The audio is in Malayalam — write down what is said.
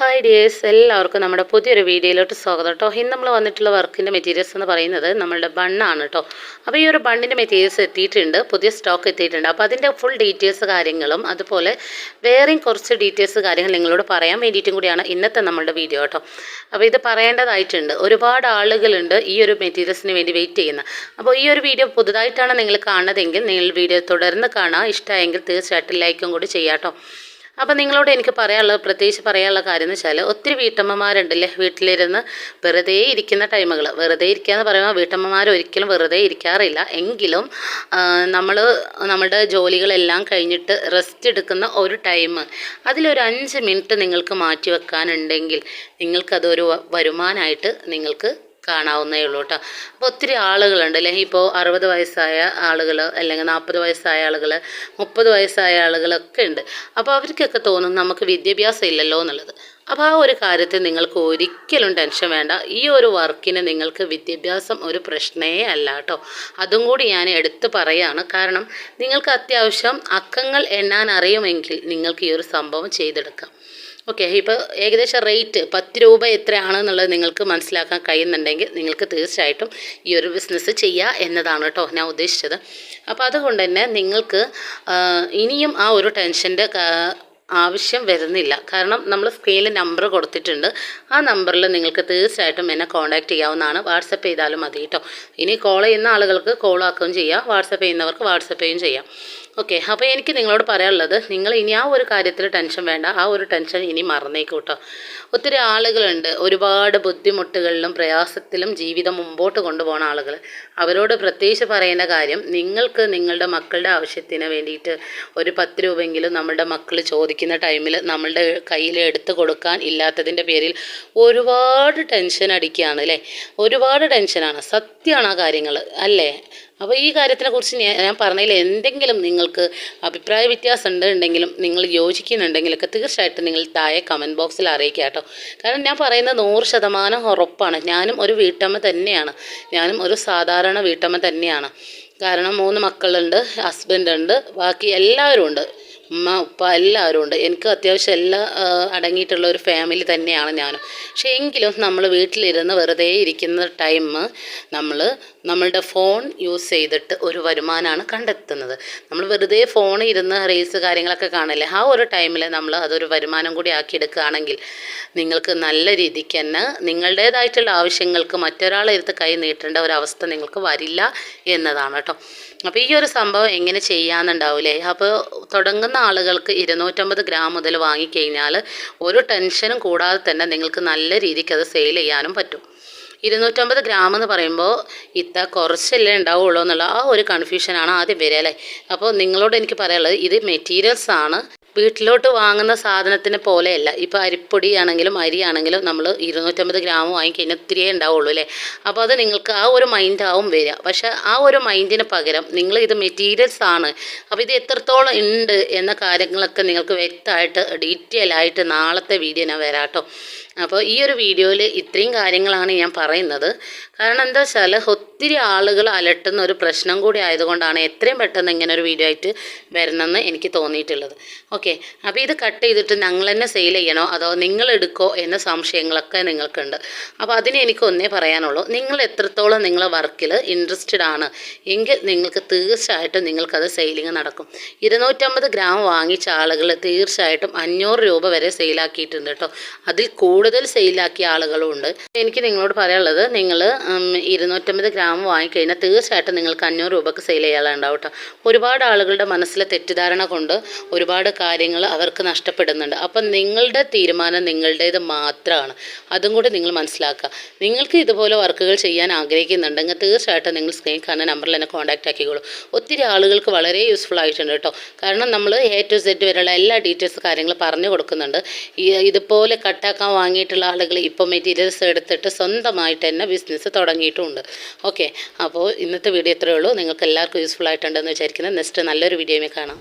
ഹായ് ഡിയേഴ്സ് എല്ലാവർക്കും നമ്മുടെ പുതിയൊരു വീഡിയോയിലോട്ട് സ്വാഗതം കേട്ടോ ഇന്ന് നമ്മൾ വന്നിട്ടുള്ള വർക്കിന്റെ മെറ്റീരിയൽസ് എന്ന് പറയുന്നത് നമ്മളുടെ ബണ്ണാണ് കേട്ടോ അപ്പോൾ ഈ ഒരു ബണ്ണിന്റെ മെറ്റീരിയൽസ് എത്തിയിട്ടുണ്ട്. പുതിയ സ്റ്റോക്ക് എത്തിയിട്ടുണ്ട്. അപ്പോൾ അതിന്റെ ഫുൾ ഡീറ്റെയിൽസ് കാര്യങ്ങളും അതുപോലെ വേറെയും കുറച്ച് ഡീറ്റെയിൽസ് കാര്യങ്ങൾ നിങ്ങളോട് പറയാൻ വേണ്ടിയിട്ടും കൂടിയാണ് ഇന്നത്തെ നമ്മളുടെ വീഡിയോ കേട്ടോ അപ്പോൾ ഇത് പറയേണ്ടതായിട്ടുണ്ട്. ഒരുപാട് ആളുകളുണ്ട് ഈ ഒരു മെറ്റീരിയൽസിന് വേണ്ടി വെയിറ്റ് ചെയ്യുന്ന. അപ്പോൾ ഈ ഒരു വീഡിയോ പുതുതായിട്ടാണ് നിങ്ങൾ കാണുന്നതെങ്കിൽ നിങ്ങൾ വീഡിയോ തുടർന്ന് കാണാം. ഇഷ്ടമായെങ്കിൽ തീർച്ചയായിട്ടും ലൈക്കും കൂടി ചെയ്യാം കേട്ടോ അപ്പം നിങ്ങളോട് എനിക്ക് പറയാനുള്ളത് പ്രത്യേകിച്ച് പറയാനുള്ള കാര്യം എന്ന് വെച്ചാൽ ഒത്തിരി വീട്ടമ്മമാരുണ്ടല്ലേ വീട്ടിലിരുന്ന് വെറുതെ ഇരിക്കുന്ന ടൈമുകൾ വെറുതെ ഇരിക്കുക എന്ന് പറയുമ്പോൾ വീട്ടമ്മമാർ ഒരിക്കലും വെറുതെ ഇരിക്കാറില്ല. എങ്കിലും നമ്മൾ നമ്മുടെ ജോലികളെല്ലാം കഴിഞ്ഞിട്ട് റെസ്റ്റ് എടുക്കുന്ന ഒരു ടൈം അതിലൊരു അഞ്ച് മിനിറ്റ് നിങ്ങൾക്ക് മാറ്റി വെക്കാനുണ്ടെങ്കിൽ നിങ്ങൾക്കതൊരു വരുമാനമായിട്ട് നിങ്ങൾക്ക് കാണാവുന്നേ ഉള്ളൂ കേട്ടോ അപ്പോൾ ഒത്തിരി ആളുകളുണ്ട്. അല്ലെങ്കിൽ ഇപ്പോൾ അറുപത് വയസ്സായ ആളുകൾ അല്ലെങ്കിൽ നാൽപ്പത് വയസ്സായ ആളുകൾ മുപ്പത് വയസ്സായ ആളുകളൊക്കെ ഉണ്ട്. അപ്പോൾ അവർക്കൊക്കെ തോന്നും നമുക്ക് വിദ്യാഭ്യാസം ഇല്ലല്ലോ എന്നുള്ളത്. അപ്പോൾ ആ ഒരു കാര്യത്തിൽ നിങ്ങൾക്ക് ഒരിക്കലും ടെൻഷൻ വേണ്ട. ഈ ഒരു വർക്കിന് നിങ്ങൾക്ക് വിദ്യാഭ്യാസം ഒരു പ്രശ്നമേ അല്ല കേട്ടോ അതും കൂടി ഞാൻ എടുത്തു പറയാണ്. കാരണം നിങ്ങൾക്ക് അത്യാവശ്യം അക്കങ്ങൾ എണ്ണാൻ അറിയുമെങ്കിൽ നിങ്ങൾക്ക് ഈ ഒരു സംഭവം ചെയ്തെടുക്കാം. ഓക്കെ ഇപ്പോൾ ഏകദേശം റേറ്റ് പത്ത് രൂപ എത്രയാണെന്നുള്ളത് നിങ്ങൾക്ക് മനസ്സിലാക്കാൻ കഴിയുന്നുണ്ടെങ്കിൽ നിങ്ങൾക്ക് തീർച്ചയായിട്ടും ഈ ഒരു ബിസിനസ് ചെയ്യുക എന്നതാണ് കേട്ടോ ഞാൻ ഉദ്ദേശിച്ചത്. അപ്പോൾ അതുകൊണ്ട് തന്നെ നിങ്ങൾക്ക് ഇനിയും ആ ഒരു ടെൻഷന്റെ ആവശ്യം വരുന്നില്ല. കാരണം നമ്മൾ സ്ക്രീനിൽ നമ്പർ കൊടുത്തിട്ടുണ്ട്. ആ നമ്പറിൽ നിങ്ങൾക്ക് തീർച്ചയായിട്ടും എന്നെ കോൺടാക്റ്റ് ചെയ്യാവുന്നതാണ്. വാട്സപ്പ് ചെയ്താലും മതി കേട്ടോ. ഇനി കോൾ ചെയ്യുന്ന ആളുകൾക്ക് കോൾ ആക്കുകയും ചെയ്യാം. വാട്സപ്പ് ചെയ്യുന്നവർക്ക് വാട്സപ്പ് ചെയ്യുകയും ചെയ്യാം. ഓക്കെ അപ്പോൾ എനിക്ക് നിങ്ങളോട് പറയാനുള്ളത് നിങ്ങൾ ഇനി ആ ഒരു കാര്യത്തിൽ ടെൻഷൻ വേണ്ട ആ ഒരു ടെൻഷൻ ഇനി മറന്നേക്കും കേട്ടോ. ഒത്തിരി ആളുകളുണ്ട് ഒരുപാട് ബുദ്ധിമുട്ടുകളിലും പ്രയാസത്തിലും ജീവിതം മുമ്പോട്ട് കൊണ്ടുപോകുന്ന ആളുകൾ അവരോട് പ്രത്യേകിച്ച് പറയേണ്ട കാര്യം നിങ്ങൾക്ക് നിങ്ങളുടെ മക്കളുടെ ആവശ്യത്തിന് വേണ്ടിയിട്ട് ഒരു പത്ത് രൂപയെങ്കിലും നമ്മളുടെ മക്കൾ ചോദിക്കുന്ന ടൈമിൽ നമ്മളുടെ കയ്യിൽ എടുത്തു കൊടുക്കാൻ ഇല്ലാത്തതിന്റെ പേരിൽ ഒരുപാട് ടെൻഷൻ അടിക്കുകയാണ് അല്ലേ? ഒരുപാട് ടെൻഷനാണ് സത്യമാണ് ആ കാര്യങ്ങൾ അല്ലേ? അപ്പോൾ ഈ കാര്യത്തിനെ കുറിച്ച് ഞാൻ ഞാൻ പറഞ്ഞതിൽ എന്തെങ്കിലും നിങ്ങൾക്ക് അഭിപ്രായ വ്യത്യാസം ഉണ്ടെങ്കിലും നിങ്ങൾ യോജിക്കുന്നുണ്ടെങ്കിലൊക്കെ തീർച്ചയായിട്ടും നിങ്ങൾ താഴെ കമന്റ് ബോക്സിൽ അറിയിക്കുക കേട്ടോ. കാരണം ഞാൻ പറയുന്നത് നൂറ് ശതമാനം ഉറപ്പാണ്. ഞാനും ഒരു വീട്ടമ്മ തന്നെയാണ്. ഞാനും ഒരു സാധാരണ വീട്ടമ്മ തന്നെയാണ്. കാരണം മൂന്ന് മക്കളുണ്ട് ഹസ്ബൻഡുണ്ട് ബാക്കി എല്ലാവരും ഉണ്ട്. ഉമ്മ ഉപ്പ എല്ലാവരും ഉണ്ട്. എനിക്ക് അത്യാവശ്യം എല്ലാം അടങ്ങിയിട്ടുള്ള ഒരു ഫാമിലി തന്നെയാണ് ഞാനും. പക്ഷേ എങ്കിലും നമ്മൾ വീട്ടിലിരുന്ന് വെറുതെ ഇരിക്കുന്ന ടൈം നമ്മൾ നമ്മളുടെ ഫോൺ യൂസ് ചെയ്തിട്ട് ഒരു വരുമാനമാണ് കണ്ടെത്തുന്നത്. നമ്മൾ വെറുതെ ഫോണിൽ ഇരുന്ന് റീൽസ് കാര്യങ്ങളൊക്കെ കാണില്ലേ? ആ ഒരു ടൈമിൽ നമ്മൾ അതൊരു വരുമാനം കൂടി ആക്കിയെടുക്കുകയാണെങ്കിൽ നിങ്ങൾക്ക് നല്ല രീതിക്ക് തന്നെ നിങ്ങളുടേതായിട്ടുള്ള ആവശ്യങ്ങൾക്ക് മറ്റൊരാളെ എടുത്ത് കൈ നീട്ടേണ്ട ഒരവസ്ഥ നിങ്ങൾക്ക് വരില്ല എന്നതാണ് കേട്ടോ. അപ്പോൾ ഈ ഒരു സംഭവം എങ്ങനെ ചെയ്യാമെന്നുണ്ടാവില്ലേ അപ്പോൾ തുടങ്ങുന്ന ആളുകൾക്ക് ഇരുന്നൂറ്റമ്പത് ഗ്രാം മുതൽ വാങ്ങിക്കഴിഞ്ഞാൽ ഒരു ടെൻഷനും കൂടാതെ തന്നെ നിങ്ങൾക്ക് നല്ല രീതിക്ക് അത് സെയിൽ ചെയ്യാനും പറ്റും. ഇരുന്നൂറ്റമ്പത് ഗ്രാം എന്ന് പറയുമ്പോൾ ഇത്ര കുറച്ചല്ലേ ഉണ്ടാവുള്ളൂ എന്നുള്ള ആ ഒരു കൺഫ്യൂഷനാണ് ആദ്യം വരിക അല്ലേ? അപ്പോൾ നിങ്ങളോട് എനിക്ക് പറയാനുള്ളത് ഇത് മെറ്റീരിയൽസ് ആണ്. വീട്ടിലോട്ട് വാങ്ങുന്ന സാധനത്തിനെ പോലെയല്ല. ഇപ്പോൾ അരിപ്പൊടിയാണെങ്കിലും ആണെങ്കിലും അരി ആണെങ്കിലും നമ്മൾ ഇരുന്നൂറ്റമ്പത് ഗ്രാം വാങ്ങിക്കഴിഞ്ഞാൽ ഒത്തിരിയേ ഉണ്ടാവുള്ളൂ അല്ലേ? അപ്പോൾ അത് നിങ്ങൾക്ക് ആ ഒരു മൈൻഡാവും വരിക. പക്ഷേ ആ ഒരു മൈൻഡിന് പകരം നിങ്ങൾ ഇത് മെറ്റീരിയൽസ് ആണ്. അപ്പോൾ ഇത് എത്രത്തോളം ഉണ്ട് എന്ന കാര്യങ്ങളൊക്കെ നിങ്ങൾക്ക് വ്യക്തമായിട്ട് ഡീറ്റെയിൽ ആയിട്ട് നാളത്തെ വീഡിയോ ഞാൻ വരാം കേട്ടോ. അപ്പോൾ ഈ ഒരു വീഡിയോയിൽ ഇത്രയും കാര്യങ്ങളാണ് ഞാൻ പറയുന്നത്. കാരണം എന്താ വെച്ചാൽ ഒത്തിരി ആളുകൾ അലട്ടുന്ന ഒരു പ്രശ്നം കൂടി ആയതുകൊണ്ടാണ് എത്രയും പെട്ടെന്ന് ഇങ്ങനെ ഒരു വീഡിയോ ആയിട്ട് വരണമെന്ന് എനിക്ക് തോന്നിയിട്ടുള്ളത്. ഓക്കെ. അപ്പോൾ ഇത് കട്ട് ചെയ്തിട്ട് ഞങ്ങൾ തന്നെ സെയിൽ ചെയ്യണോ? അതോ നിങ്ങൾ എടുക്കോ എന്ന സംശയങ്ങളൊക്കെ നിങ്ങൾക്കുണ്ട്. അപ്പോൾ അതിന് എനിക്ക് ഒന്നേ പറയാനുള്ളൂ. നിങ്ങൾ എത്രത്തോളം നിങ്ങളെ വർക്കിൽ ഇൻട്രസ്റ്റഡ് ആണ് എങ്കിൽ നിങ്ങൾക്ക് തീർച്ചയായിട്ടും നിങ്ങൾക്കത് സെയിലിംഗ് നടക്കും. ഇരുന്നൂറ്റമ്പത് ഗ്രാം വാങ്ങിച്ച ആളുകൾ തീർച്ചയായിട്ടും അഞ്ഞൂറ് രൂപ വരെ സെയിലാക്കിയിട്ടുണ്ട് കേട്ടോ. അതിൽ കൂടുതൽ സെയിലാക്കിയ ആളുകളും ഉണ്ട്. എനിക്ക് നിങ്ങളോട് പറയാനുള്ളത് നിങ്ങൾ ഇരുന്നൂറ്റമ്പത് ഗ്രാം വാങ്ങിക്കഴിഞ്ഞാൽ തീർച്ചയായിട്ടും നിങ്ങൾക്ക് അഞ്ഞൂറ് രൂപക്ക് സെയിൽ ചെയ്യാനുണ്ടാവും കേട്ടോ. ഒരുപാട് ആളുകളുടെ മനസ്സിലെ തെറ്റിദ്ധാരണ കൊണ്ട് ഒരുപാട് കാര്യങ്ങൾ അവർക്ക് നഷ്ടപ്പെടുന്നുണ്ട്. അപ്പം നിങ്ങളുടെ തീരുമാനം നിങ്ങളുടേത് മാത്രമാണ്. അതും കൂടി നിങ്ങൾ മനസ്സിലാക്കുക. നിങ്ങൾക്ക് ഇതുപോലെ വർക്കുകൾ ചെയ്യാൻ ആഗ്രഹിക്കുന്നുണ്ടെങ്കിൽ തീർച്ചയായിട്ടും നിങ്ങൾ സ്ക്രീൻ കാണുന്ന നമ്പറിൽ എന്നെ കോൺടാക്റ്റ് ആക്കിക്കോളൂ. ഒത്തിരി ആളുകൾക്ക് വളരെ യൂസ്ഫുൾ ആയിട്ടുണ്ട് കേട്ടോ. കാരണം നമ്മൾ എ ടു സെഡ് വരെയുള്ള എല്ലാ ഡീറ്റെയിൽസ് കാര്യങ്ങൾ പറഞ്ഞു കൊടുക്കുന്നുണ്ട്. ഇതുപോലെ കട്ടാക്കാൻ വാങ്ങിയിട്ടുള്ള ആളുകൾ ഇപ്പോൾ മെറ്റീരിയൽസ് എടുത്തിട്ട് സ്വന്തമായിട്ട് തന്നെ ബിസിനസ് തുടങ്ങിയിട്ടുമുണ്ട് ഓക്കെ അപ്പോൾ ഇന്നത്തെ വീഡിയോ ഇത്രയേ ഉള്ളൂ. നിങ്ങൾക്ക് എല്ലാവർക്കും യൂസ്ഫുൾ ആയിട്ടുണ്ടെന്ന് വിചാരിക്കുന്നത് നെക്സ്റ്റ് നല്ലൊരു വീഡിയോയിൽ കാണാം.